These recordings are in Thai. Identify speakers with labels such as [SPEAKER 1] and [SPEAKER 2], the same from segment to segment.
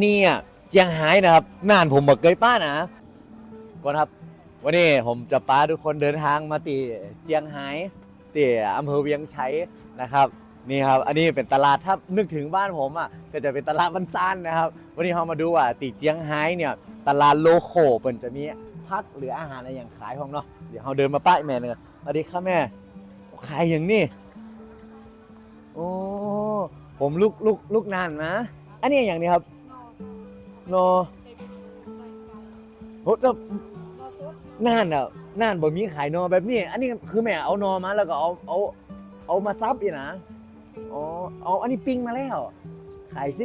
[SPEAKER 1] เนี่ยเจียงไฮ้นะครับน่านผมบอกเคยป้านะก่อนครับ วันนี้ผมจะป้าทุกคนเดินทางมาตีเจียงไฮ้ตีอำเภอเวียงชัยนะครับนี่ครับ อันนี้เป็นตลาดถ้านึกถึงบ้านผมอะก็จะเป็นตลาดบ้านซ่านนะครับ วันนี้เรามาดูว่าตีเจียงไฮ้เนี่ย ตลาดโลโคเปิ่นจะมีพักหรืออาหารอะไรอย่างขายของเนาะเดี๋ยวเราเดินมาป้ายแม่หนึงสวัสดีครับแม่ขายอย่างนี้โอ้ผมลูกลูกลูกนานนะ อันนี้อย่างนี้ครับ โนโหแล้วน่านอะน่านบ่มีขายนอแบบนี้ อันนี้คือแม่เอานอมาแล้วก็เอาเอาเอามาซับอีกนะอ๋อเอาอันนี้ปิ้งมาแล้ว ขายสิ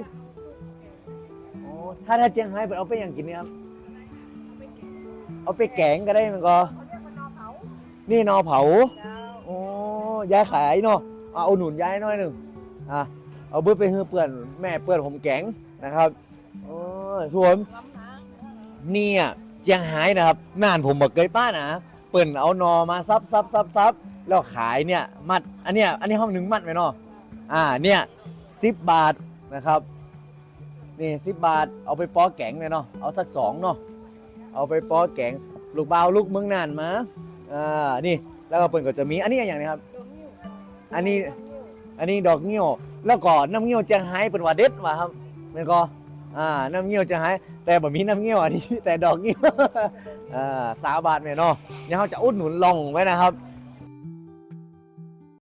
[SPEAKER 1] อ๋อถ้าถ้าเจียงไฮ้เปิดเอาไปอย่างกินเนี่ยครับเอาไปแกงก็ได้มันก็นี่นอเผาโอ้ยายขายเนาะเอาเอาหนุนยายหน่อยหนึ่งอะเอาเบื่อไปให้เพื่อนแม่เพื่อนผมแกงนะครับ โอ้ยทุกคนเนี่ยเจียงไฮ้นะครับนานผมบอกเคยป้านะเปิ่นเอานอมาซับซับซับซับแล้วขายเนี่ยมัดอันเนี้ยอันนี้ห้องหนึ่งมัดไหมเนาะอ่าเนี่ยสิบบาทนะครับนี่สิบบาทเอาไปป้อแกงเลยเนาะเอาสักสองเนาะเอาไปป้อแกงลูกเบาลูกเมืองนานมาอ่านี่แล้วก็เปิ่นก็จะมีอันนี้อย่างนี้ครับ อันนี้อันนี้ดอกเงี้ยวแล้วก็น้ำเงี้ยวเจียงไฮ้เป็นว่าเด็ดว่ะครับแมันก็ อ่าน้ำเงี้ยวจะหายแต่บ่มีน้ำเงี้ยวอันนี้แต่ดอกเงี้ยวอ่าสาบาทแม่เนาะเดี๋ยวเราจะอุดหนุนลองไว้นะครับ